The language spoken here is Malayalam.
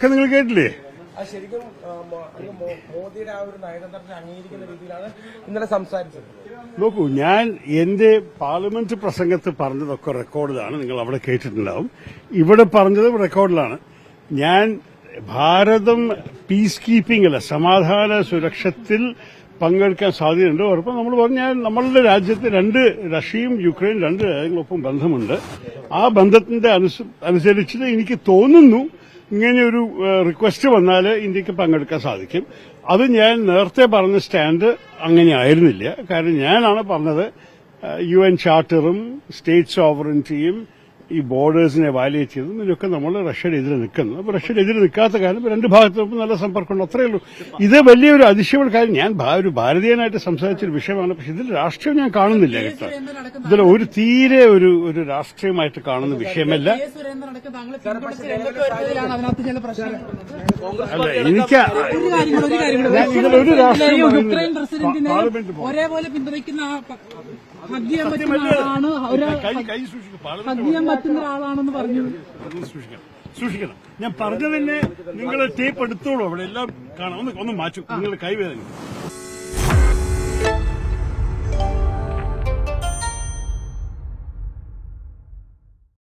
ഒക്കെ നിങ്ങൾ കേട്ടില്ലേ? ശരിക്കും മോദിയുടെ ആ ഒരു നയതന്ത്രത്തെ അംഗീകരിക്കുന്ന രീതിയിലാണ് ഇന്നലെ സംസാരിച്ചത്. നോക്കൂ ഞാൻ എന്റെ പാർലമെന്റ് പ്രസംഗത്ത് പറഞ്ഞതൊക്കെ റെക്കോർഡിലാണ്. നിങ്ങൾ അവിടെ കേട്ടിട്ടുണ്ടാവും. ഇവിടെ പറഞ്ഞത് റെക്കോർഡിലാണ്. ഞാൻ ഭാരതം പീസ് കീപ്പിംഗ് അല്ല സമാധാന സുരക്ഷത്തിൽ പങ്കെടുക്കാൻ സാധ്യതയുണ്ട്. ഉറപ്പം നമ്മൾ പറഞ്ഞാൽ നമ്മളുടെ രാജ്യത്ത് രണ്ട് റഷ്യയും യുക്രൈൻ രണ്ട് രാജ്യങ്ങളൊപ്പം ബന്ധമുണ്ട്. ആ ബന്ധത്തിന്റെ അനുസ- അനുസരിച്ച് എനിക്ക് തോന്നുന്നു ഇങ്ങനെ ഒരു റിക്വസ്റ്റ് വന്നാൽ ഇന്ത്യയ്ക്ക് പങ്കെടുക്കാൻ സാധിക്കും. അത് ഞാൻ നേരത്തെ പറഞ്ഞ സ്റ്റാൻഡ് അങ്ങനെ ആയിരുന്നില്ല കാരണം ഞാനാണ് പറഞ്ഞത് യു എൻ ചാർട്ടറും സ്റ്റേറ്റ് സോവറിറ്റിയും ഈ ബോർഡേഴ്സിനെ വയലേറ്റ് ചെയ്തതും ഇതിനൊക്കെ നമ്മൾ റഷ്യയുടെ എതിരെ നിൽക്കുന്നു. അപ്പോൾ റഷ്യയുടെ എതിരെ നിൽക്കാത്ത കാര്യം രണ്ട് ഭാഗത്തും നല്ല സമ്പർക്കമുണ്ട്. അത്രയേ ഉള്ളൂ. ഇത് വലിയൊരു അതിശയമുള്ള കാര്യം. ഞാൻ ഒരു ഭാരതീയനായിട്ട് സംസാരിച്ചൊരു വിഷയമാണ്. പക്ഷെ ഇതിൽ രാഷ്ട്രീയം ഞാൻ കാണുന്നില്ല കേട്ടോ. ഇതിൽ ഒരു തീരെ ഒരു ഒരു രാഷ്ട്രീയമായിട്ട് കാണുന്ന വിഷയമല്ല. കെ. സുരേന്ദ്രൻ അടക്കം താങ്കളെ പിന്തുണച്ച് രംഗത്ത് വരുന്നതിലാണ് അതിനകത്ത് ചില പ്രശ്നങ്ങൾ. അല്ല എനിക്ക് ഒരു കാര്യം കൂടെ, ഒരു കാര്യം കൂടെ. യുക്രൈൻ പ്രസിഡന്റിനെ ഒരേപോലെ പിന്തുണയ്ക്കുന്ന ആ പ- ഹഗ് ചെയ്യാൻ പറ്റുന്ന ആളാണ് ഒരു കൈ സൂക്ഷിക്കും. പറ്റുന്ന ആളാണെന്ന് പറഞ്ഞു. സൂക്ഷിക്കണം. സൂക്ഷിക്കണം. ഞാൻ പറഞ്ഞതന്നെ നിങ്ങൾ ടേപ്പ് എടുത്തോളൂ. അവിടെ എല്ലാം കാണാം. ഒന്ന് ഒന്ന് മാറ്റും. നിങ്ങൾ കൈവേദന.